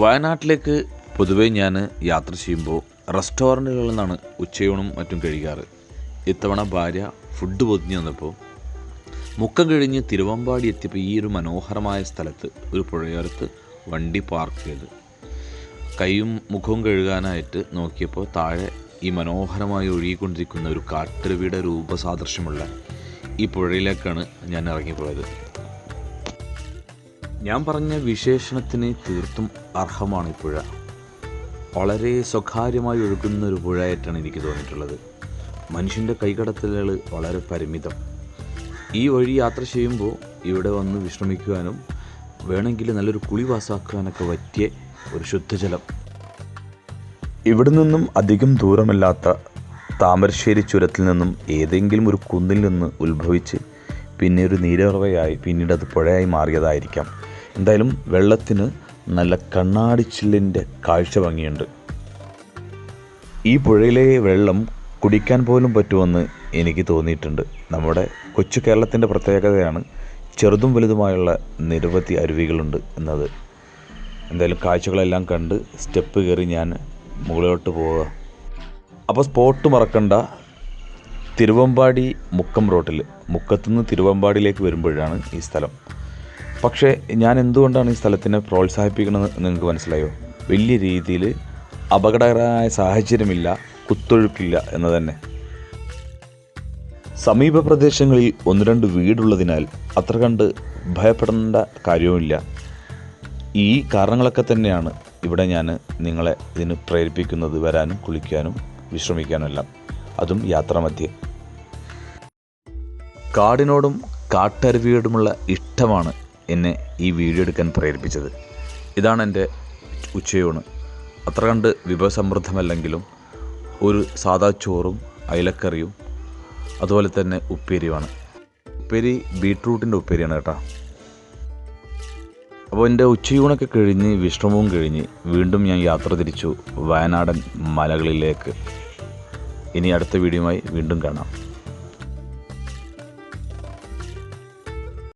വയനാട്ടിലേക്ക് പൊതുവേ ഞാൻ യാത്ര ചെയ്യുമ്പോൾ റെസ്റ്റോറന്റുകളിൽ നിന്നാണ് ഉച്ചയൂണും മറ്റും കഴിക്കാറ്. ഇത്തവണ ഭാര്യ ഫുഡ് പൊതിഞ്ഞ് വന്നപ്പോൾ മുക്കം കഴിഞ്ഞ് തിരുവമ്പാടി എത്തിയപ്പോൾ ഈ ഒരു മനോഹരമായ സ്ഥലത്ത് ഒരു പുഴയോരത്ത് വണ്ടി പാർക്ക് ചെയ്ത് കൈയും മുഖവും കഴുകാനായിട്ട് നോക്കിയപ്പോൾ താഴെ ഈ മനോഹരമായി ഒഴുകിക്കൊണ്ടിരിക്കുന്ന ഒരു കാട്ടരുവിയുടെ രൂപസാദൃശ്യമുള്ള ഈ പുഴയിലേക്കാണ് ഞാൻ ഇറങ്ങിപ്പോയത്. ഞാൻ പറഞ്ഞ വിശേഷണത്തിന് തീർത്തും അർഹമാണ് ഈ പുഴ. വളരെ സ്വകാര്യമായി ഒഴുകുന്ന ഒരു പുഴയായിട്ടാണ് എനിക്ക് തോന്നിയിട്ടുള്ളത്. മനുഷ്യന്റെ കൈകടത്തലുകൾ വളരെ പരിമിതം. ഈ വഴി യാത്ര ചെയ്യുമ്പോൾ ഇവിടെ വന്ന് വിശ്രമിക്കുവാനും വേണമെങ്കിൽ നല്ലൊരു കുളി പാസാക്കുവാനൊക്കെ പറ്റിയ ഒരു ശുദ്ധജലം. ഇവിടെ നിന്നും അധികം ദൂരമില്ലാത്ത താമരശ്ശേരി ചുരത്തിൽ നിന്നും ഏതെങ്കിലും ഒരു കുന്നിൽ നിന്ന് ഉത്ഭവിച്ച് പിന്നെ ഒരു നീരുറവയായി പിന്നീട് അത് പുഴയായി മാറിയതായിരിക്കാം. എന്തായാലും വെള്ളത്തിന് നല്ല കണ്ണാടിച്ചില്ലിന്റെ കാഴ്ച ഭംഗിയുണ്ട്. ഈ പുഴയിലെ വെള്ളം കുടിക്കാൻ പോലും പറ്റുമെന്ന് എനിക്ക് തോന്നിയിട്ടുണ്ട്. നമ്മുടെ കൊച്ചു കേരളത്തിന്റെ പ്രത്യേകതയാണ് ചെറുതും വലുതുമായുള്ള നിരവധി അരുവികളുണ്ട് എന്നത്. എന്തായാലും കാഴ്ചകളെല്ലാം കണ്ട് സ്റ്റെപ്പ് കയറി ഞാൻ മുകളിലോട്ട് പോവുക. അപ്പോൾ സ്പോട്ട് മറക്കണ്ട. തിരുവമ്പാടി മുക്കം റോട്ടിൽ മുക്കത്തുനിന്ന് തിരുവമ്പാടിയിലേക്ക് വരുമ്പോഴാണ് ഈ സ്ഥലം. പക്ഷേ ഞാൻ എന്തുകൊണ്ടാണ് ഈ സ്ഥലത്തിനെ പ്രോത്സാഹിപ്പിക്കണമെന്ന് നിങ്ങൾക്ക് മനസ്സിലായോ? വലിയ രീതിയിൽ അപകടകരമായ സാഹചര്യമില്ല കുത്തൊഴുക്കില്ല എന്ന് തന്നെ. സമീപ പ്രദേശങ്ങളിൽ ഒന്ന് രണ്ട് വീടുള്ളതിനാൽ അത്ര കണ്ട് ഭയപ്പെടേണ്ട കാര്യവുമില്ല. ഈ കാരണങ്ങളൊക്കെ തന്നെയാണ് ഇവിടെ ഞാൻ നിങ്ങളെ ഇതിന് പ്രേരിപ്പിക്കുന്നത് വരാനും കുളിക്കാനും വിശ്രമിക്കാനും എല്ലാം. അതും യാത്രാമധ്യേ കാടിനോടും കാട്ടരുവിയോടുമുള്ള ഇഷ്ടമാണ് എന്നെ ഈ വീഡിയോ എടുക്കാൻ പ്രേരിപ്പിച്ചത്. ഇതാണ് എന്റെ ഉച്ചയൂണ്. അത്ര കണ്ട് വിഭവസമൃദ്ധമല്ലെങ്കിലും ഒരു സാദാ ചോറും അയലക്കറിയും അതുപോലെ തന്നെ ഉപ്പേരിയുമാണ്. ഉപ്പേരി ബീട്രൂട്ടിന്റെ ഉപ്പേരിയാണ് കേട്ടോ. അപ്പോൾ എന്റെ ഉച്ചയൂണൊക്കെ കഴിഞ്ഞ് വിശ്രമവും കഴിഞ്ഞ് വീണ്ടും ഞാൻ യാത്ര തിരിച്ചു വയനാടൻ മലകളിലേക്ക്. ഇനി അടുത്ത വീഡിയോയുമായി വീണ്ടും കാണാം.